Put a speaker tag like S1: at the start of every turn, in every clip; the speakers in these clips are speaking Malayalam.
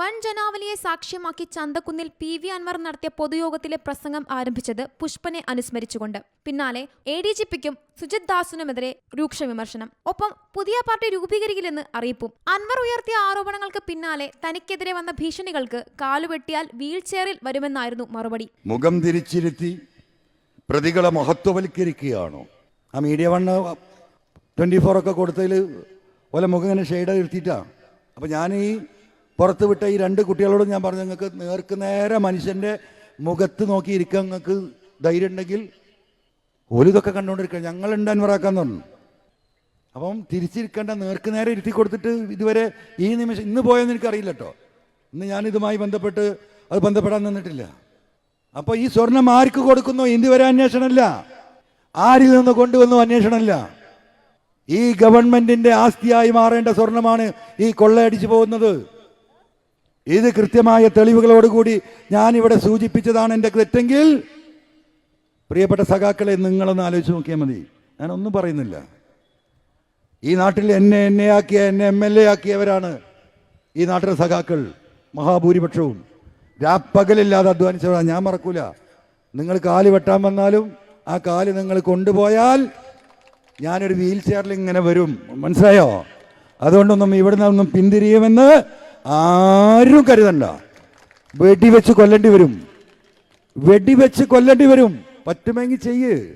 S1: വൻ ജനാവലിയെ സാക്ഷ്യമാക്കി ചന്തക്കുന്നിൽ പി വി അൻവർ നടത്തിയ പൊതുയോഗത്തിലെ പ്രസംഗം ആരംഭിച്ചത് പുഷ്പനെ അനുസ്മരിച്ചുകൊണ്ട്. പിന്നാലെ എ ഡി ജി പിക്കും സുജിത് ദാസിനുമെതിരെ രൂക്ഷ വിമർശനം. ഒപ്പം പുതിയ പാർട്ടി രൂപീകരിക്കില്ലെന്ന് അറിയിപ്പും. അൻവർ ഉയർത്തിയ ആരോപണങ്ങൾക്ക് പിന്നാലെ തനിക്കെതിരെ വന്ന ഭീഷണികൾക്ക് കാലുവെട്ടിയാൽ വീൽചെയറിൽ വരുമെന്നായിരുന്നു മറുപടി.
S2: മുഖം തിരിച്ചിരുത്തി പ്രതികളെ മഹത്വവൽക്കരിക്കുകയാണോ? ആ മീഡിയ വണ്ണ് ട്വന്റി ഒക്കെ കൊടുത്തതിൽ ഓല മുഖം ഇങ്ങനെ ഷെയ്ഡ് ഇരുത്തിയിട്ടാണ് അപ്പോൾ ഞാൻ ഈ പുറത്ത് വിട്ട ഈ രണ്ട് കുട്ടികളോടും ഞാൻ പറഞ്ഞു നിങ്ങൾക്ക് നേർക്ക് നേരെ മനുഷ്യന്റെ മുഖത്ത് നോക്കി ഇരിക്കാൻ നിങ്ങൾക്ക് ധൈര്യം ഉണ്ടെങ്കിൽ ഓലിതൊക്കെ കണ്ടുകൊണ്ടിരിക്കുക. ഞങ്ങളുണ്ട് അൻവറാക്കാൻ പറഞ്ഞു. അപ്പം തിരിച്ചിരിക്കേണ്ട നേർക്ക് നേരെ ഇരുത്തി കൊടുത്തിട്ട് ഇതുവരെ ഈ നിമിഷം ഇന്ന് പോയെന്ന് എനിക്കറിയില്ല കേട്ടോ ഇന്ന് ഞാൻ ഇതുമായി ബന്ധപ്പെട്ട് അത് ബന്ധപ്പെടാൻ നിന്നിട്ടില്ല. അപ്പോൾ ഈ സ്വർണം ആർക്ക് കൊടുക്കുന്നു? ഇതുവരെ അന്വേഷണമല്ല. ആരിൽ നിന്ന് കൊണ്ടുവന്നു അന്വേഷണമല്ല. ഈ ഗവൺമെന്റിന്റെ ആസ്തിയായി മാറേണ്ട സ്വർണമാണ് ഈ കൊള്ളയടിച്ചു പോകുന്നത്. ഇത് കൃത്യമായ തെളിവുകളോടുകൂടി ഞാൻ ഇവിടെ സൂചിപ്പിച്ചതാണ് എന്റെ തെറ്റെങ്കിൽ പ്രിയപ്പെട്ട സഖാക്കളെ നിങ്ങളൊന്ന് ആലോചിച്ച് നോക്കിയാൽ മതി. ഞാനൊന്നും പറയുന്നില്ല. ഈ നാട്ടിൽ എന്നെ എന്നെ ആക്കിയ എന്നെ എം എൽ എ ആക്കിയവരാണ് ഈ നാട്ടിലെ സഖാക്കൾ മഹാഭൂരിപക്ഷവും. രാപ്പകലില്ലാതെ അധ്വാനിച്ചവരാണ്. ഞാൻ മറക്കൂല. നിങ്ങൾ കാൽ വെട്ടാൻ വന്നാലും ആ കാൽ നിങ്ങൾ കൊണ്ടുപോയാൽ ഞാനൊരു വീൽ ചെയറിൽ ഇങ്ങനെ വരും. മനസ്സിലായോ? അതുകൊണ്ടൊന്നും ഇവിടെ നിന്നൊന്നും പിന്തിരിയുമെന്ന് ആരും കരുതണ്ട. വെടിവെച്ച് കൊല്ലേണ്ടി വരും. വെടിവെച്ച് കൊല്ലേണ്ടി വരും. പറ്റുമെങ്കിൽ ചെയ്യ്.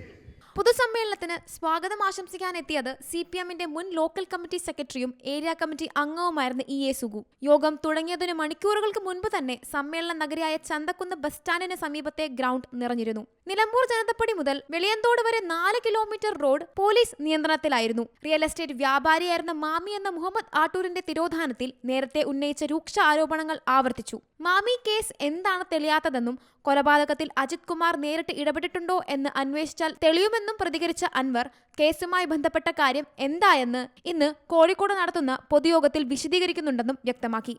S1: പൊതുസമ്മേളനത്തിന് സ്വാഗതം ആശംസിക്കാനെത്തിയത് സി പി എമ്മിന്റെ മുൻ ലോക്കൽ കമ്മിറ്റി സെക്രട്ടറിയും ഏരിയ കമ്മിറ്റി അംഗവുമായിരുന്ന ഇ എ സുഗു. യോഗം തുടങ്ങിയതിന് മണിക്കൂറുകൾക്ക് മുൻപ് തന്നെ സമ്മേളന നഗരിയായ ചന്തക്കുന്ന് ബസ് സ്റ്റാൻഡിന് സമീപത്തെ ഗ്രൗണ്ട് നിറഞ്ഞിരുന്നു. നിലമ്പൂർ ജനതപ്പടി മുതൽ വെളിയന്തോട് വരെ നാല് കിലോമീറ്റർ റോഡ് പോലീസ് നിയന്ത്രണത്തിലായിരുന്നു. റിയൽ എസ്റ്റേറ്റ് വ്യാപാരിയായിരുന്ന മാമി എന്ന മുഹമ്മദ് ആട്ടൂരിന്റെ തിരോധാനത്തിൽ നേരത്തെ ഉന്നയിച്ച രൂക്ഷ ആരോപണങ്ങൾ ആവർത്തിച്ചു. മാമി കേസ് എന്താണ് തെളിയാത്തതെന്നും കൊലപാതകത്തിൽ അജിത് കുമാർ നേരിട്ട് ഇടപെട്ടിട്ടുണ്ടോ എന്ന് അന്വേഷിച്ചാൽ തെളിയുമെന്നും പ്രതികരിച്ച അൻവർ കേസുമായി ബന്ധപ്പെട്ട കാര്യം എന്തായെന്ന് ഇന്ന് കോഴിക്കോട് നടത്തുന്ന പൊതുയോഗത്തിൽ വിശദീകരിക്കുന്നുണ്ടെന്നും വ്യക്തമാക്കി.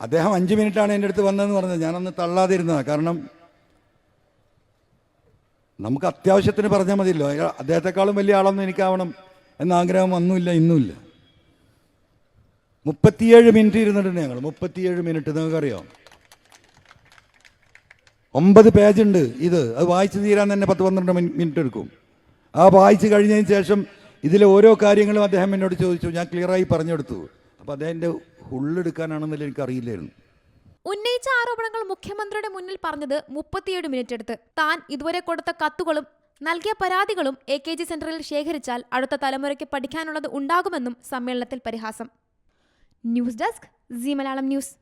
S2: അദ്ദേഹം അഞ്ച് മിനിറ്റാണ് എന്റെ അടുത്ത് വന്നതെന്ന് പറഞ്ഞത്. ഞാനന്ന് തള്ളാതിരുന്നതാണ് കാരണം നമുക്ക് അത്യാവശ്യത്തിന് പറഞ്ഞാൽ മതിയല്ലോ. അദ്ദേഹത്തെക്കാളും വലിയ ആളൊന്നും എനിക്കാവണം എന്ന ആഗ്രഹം ഒന്നുമില്ല ഇന്നുമില്ല. മുപ്പത്തിയേഴ് മിനിറ്റ് ഇരുന്നിട്ടുണ്ട് ഞങ്ങൾ മുപ്പത്തിയേഴ് മിനിറ്റ്. നിങ്ങൾക്കറിയാം? ഒമ്പത് പേജുണ്ട് ഇത്. അത് വായിച്ചു തീരാൻ തന്നെ പത്ത് പന്ത്രണ്ട് മിനി- മിനിറ്റ് എടുക്കും. ആ വായിച്ചു കഴിഞ്ഞതിന് ശേഷം ഇതിലെ ഓരോ കാര്യങ്ങളും അദ്ദേഹം എന്നോട് ചോദിച്ചു. ഞാൻ ക്ലിയറായി പറഞ്ഞെടുത്തു. അപ്പോൾ അദ്ദേഹത്തിന്റെ എനിക്ക് അറിയില്ലായിരുന്നു
S1: ഉന്നയിച്ച ആരോപണങ്ങൾ മുഖ്യമന്ത്രിയുടെ മുന്നിൽ പറഞ്ഞത് മുപ്പത്തിയേഴ് മിനിറ്റ് എടുത്ത്. താൻ ഇതുവരെ കൊടുത്ത കത്തുകളും നൽകിയ പരാതികളും എ കെ ജി സെന്ററിൽ ശേഖരിച്ചാൽ അടുത്ത തലമുറയ്ക്ക് പഠിക്കാനുള്ളത് ഉണ്ടാകുമെന്നും സമ്മേളനത്തിൽ പരിഹാസം. News desk Zee Malayalam news.